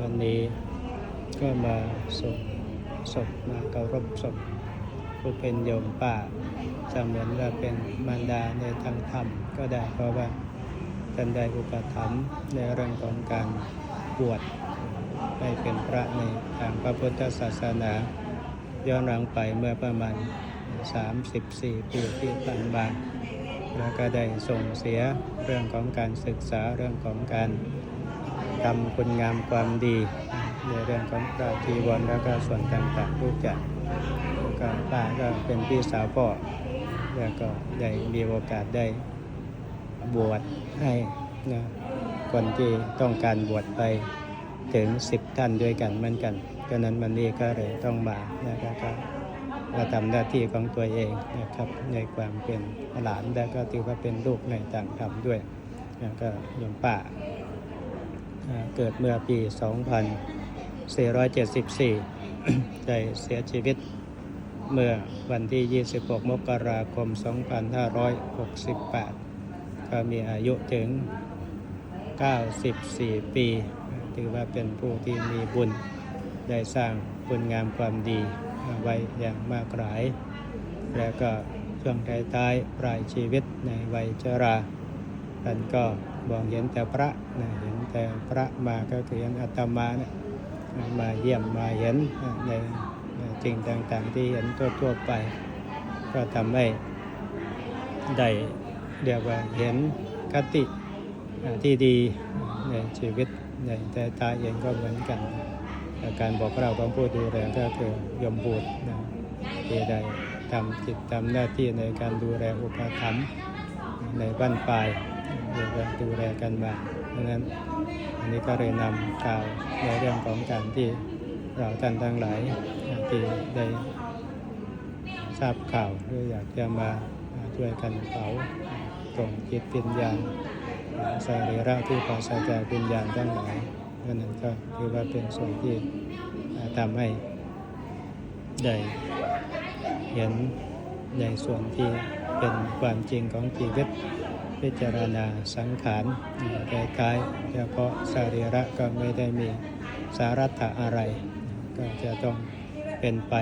วันนี้ก็มาส่งศพมาเคารพศพผู้เป็นโยมป่าจะเหมือนว่าเป็นมารดาในทางธรรมก็ได้เพราะว่าท่านได้อุปถัมภ์ในเรื่องของการบวชให้เป็นพระในทางพระพุทธศาสนา ย้อนหลังไปเมื่อประมาณ 34 ปีที่ผ่านมาแล้วก็ได้ส่งเสียเรื่องของการศึกษาเรื่องของการ ทำคุณงามความดีในเรื่องของพระจีวรแล้วก็ส่วนต่างๆทุกอย่างก็ป้าก็เป็นพี่สาวพ่อแล้วก็ได้มีโอกาสได้บวชให้นะคนที่ต้องการบวชไปถึง10ท่านด้วยกันเหมือนกันดังนั้นวันนี้ก็เลยต้องมานะครับก็มาทำหน้าที่ของตัวเองนะครับในความเป็นหลานและก็ถือว่าเป็นลูกในต่างธรรมด้วยแล้วก็โยมป่า เกิดเมื่อปี 2474 ได้เสียชีวิตเมื่อวันที่ 26 มกราคม 2568 ก็มีอายุถึง 94 ปี ถือว่าเป็นผู้ที่มีบุญ ได้สร้างคุณงามความดีไว้อย่างมากหลาย แล้วก็ช่วงท้ายๆปลายชีวิตในวัยชรา ท่านก็บอกเห็นแต่พระนะเห็นแต่พระมาก็คือเห็นอาตมานี่ยมาเยี่ยมมาเห็นในสิ่งต่างๆที่เห็นทั่วๆไป ก็ทำให้ได้เรียกว่าเห็นคติที่ดีในชีวิตในแต่ตาเองก็เหมือนกัน การบอกเราของผู้ดูแลก็คือยมบูตรนะที่ได้ทำจิตทำหน้าที่ในการดูแลอุปถัมภ์ในบ้านปลาย เรียกว่าดูแลกันมาดังนั้นอันนี้ก็เลยนำข่าวในเรื่องของการที่เราท่านทั้งหลายที่ได้ทราบข่าวหรืออยากจะมาช่วยกันเผาส่งจิตวิญญาณสรีระที่ปราศจากวิญญาณทั้งหลายดังนั้นก็ถือว่าเป็นส่วนที่ทำให้ได้เห็นในส่วนที่เป็นความจริงของชีวิต พิจารณาสังขารแก่กายเฉพาะสรีระก็ไม่ได้มีสาระอะไร ก็จะต้องเป็นไป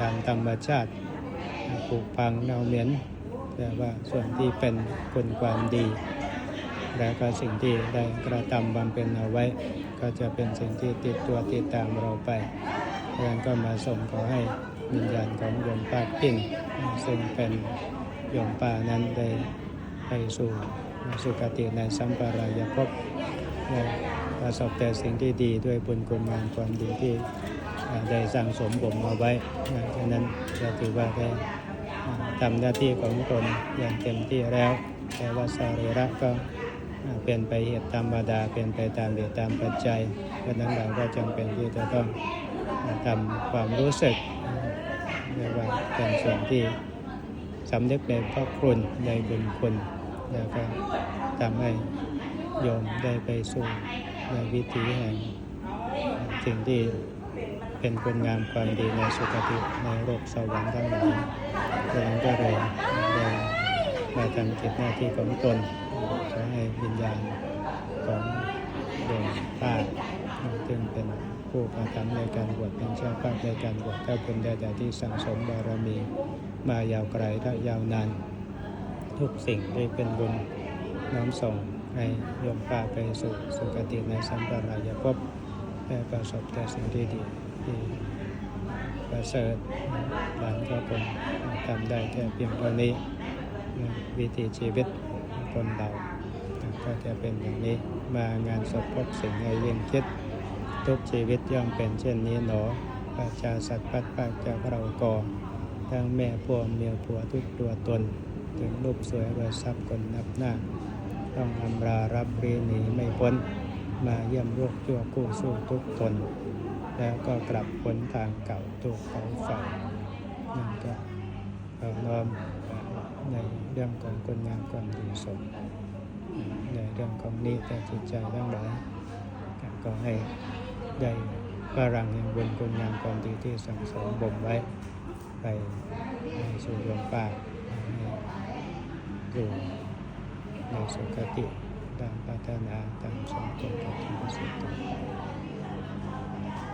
ตามธรรมชาติผุพังเน่าเหม็นแต่ว่าส่วนที่เป็นคุณความดี และก็สิ่งที่ได้กระทำบำเพ็ญเอาไว้ ก็จะเป็นสิ่งที่ติดตัวติดตามเราไปดังนั้นก็มาส่งขอให้วิญญาณของโยมป้าปิ้งซึ่งเป็นโยมป้านั้นได้ ไปสู่สุคติในสัมปรายภพได้ประสบแต่สิ่งที่ดีด้วยบุญคุณงามความดีที่ได้สั่งสมบ่มเอาไว้ฉะนั้นจะถือว่าได้ทำหน้าที่ของตนอย่างเต็มที่แล้ว แต่ว่าสรีระก็อ่าเป็นไปเหตุธรรมดาเป็นไปตามเหตุตามปัจจัยเพราะนั้นเราก็จำเป็นที่จะต้องอ่าทำความรู้สึกอ่าเรียกว่าเป็นส่วนที่สำนึกในพระคุณในบุญคุณ แล้วก็ทำให้โยมได้ไปสู่ในวิถีแห่งสิ่งที่เป็นคุณงามความดีในสุคติในโลกสวรรค์ทั้งหลายดังนั้นก็เลยได้มาทำกิจหน้าที่ของตนขอให้วิญญาณของโยมป้าซึ่งเป็นผู้กระทำในการบวชเป็นเจ้าภาพในการบวชก็เป็นได้แต่ที่สั่งสมบารมี มายาวไกลและยาวนาน ทุกสิ่งได้เป็นบุญน้อมส่งให้โยมป้าไปสู่สุคติในสัมปรายภพและประสบแต่สิ่งที่ดีที่ประเสริฐหลานก็คงทำได้แค่เพียงเท่านี้วิถีชีวิตคนเราก็จะเป็นอย่างนี้มางานศพพบสิ่งให้ยิ่งคิด ทุกชีวิตย่อมเป็นเช่นนี้หนอประชาสัตว์พัดปากจากเราก่อทั้งแม่พัวเมียผัวทุกตัวตน ถึงรูปสวยรวยทรัพย์คนนับหน้า ต้องอำลารับรีหนีไม่พ้น มาเยี่ยมโรคชั่วกู้สู้ทุกตน แล้วก็กลับพ้นทางเก่าถูกเขาฝ่ายนั่นก็เราน้อมในเรื่องของคุณงามความดีสมในเรื่องของนี้แต่จิตใจทั้งหลายก็ให้ได้พลังแห่งบุญคุณงามความดีที่สั่งสมบ่มไว้ ไปในสู่ดวงป่า อยู่ในสุคติตามพัฒนาตามสมตนกับธรรมสุข